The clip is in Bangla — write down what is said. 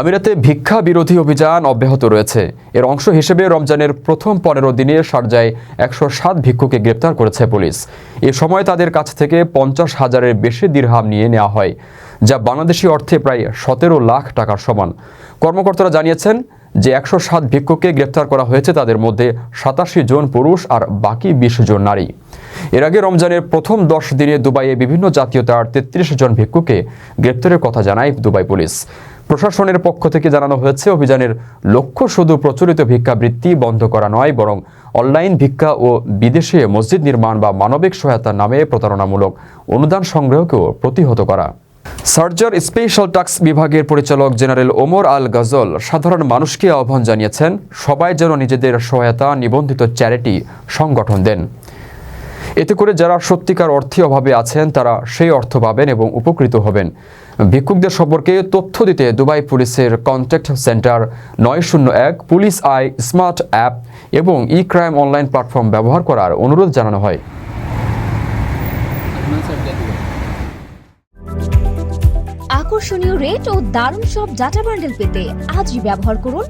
আমিরাতে ভিক্ষা বিরোধী অভিযান অব্যাহত রয়েছে। এর অংশ হিসেবে রমজানের প্রথম পনেরো দিনে শারজায় একশো সাত ভিক্ষুকে গ্রেপ্তার করেছে পুলিশ। এ সময় তাদের কাছ থেকে পঞ্চাশ হাজারের বেশি দিরহাম নিয়ে নেওয়া হয়, যা বাংলাদেশি অর্থে প্রায় সতেরো লাখ টাকার সমান। কর্মকর্তারা জানিয়েছেন যে একশো সাত ভিক্ষুককে গ্রেপ্তার করা হয়েছে তাদের মধ্যে সাতাশি জন পুরুষ আর বাকি বিশ জন নারী। এর আগে রমজানের প্রথম দশ দিনে দুবাইয়ে বিভিন্ন জাতীয়তার তেত্রিশ জন ভিক্ষুকে গ্রেপ্তারের কথা জানায় দুবাই পুলিশ। প্রশাসনের পক্ষ থেকে জানানো হয়েছে, অভিযানের লক্ষ্য শুধু প্রচলিত ভিক্ষাবৃত্তি বন্ধ করা নয়, বরং অনলাইন ভিক্ষা ও বিদেশে মসজিদ নির্মাণ বা মানবিক সহায়তার নামে প্রতারণামূলক অনুদান সংগ্রহকেও প্রতিহত করা। সার্জার স্পেশাল টাস্ক বিভাগের পরিচালক জেনারেল ওমর আল গজল সাধারণ মানুষকে আহ্বান জানিয়েছেন, সবাই যেন নিজেদের সহায়তা নিবন্ধিত চ্যারিটি সংগঠন দেন। এতে করে যারা সত্যিকার অর্থে অভাবে আছেন, তারা সেই অর্থ পাবেন এবং উপকৃত হবেন। ভিক্ষুকদের সম্পর্কে তথ্য দিতে দুবাই পুলিশের কন্ট্যাক্ট সেন্টার নয় শূন্য এক, পুলিশ আই স্মার্ট অ্যাপ এবং ই ক্রাইম অনলাইন প্ল্যাটফর্ম ব্যবহার করার অনুরোধ জানানো হয়। আকর্ষণীয় রেট ও দারুণ সব ডাটা বান্ডেল পেতে আজই ব্যবহার করুন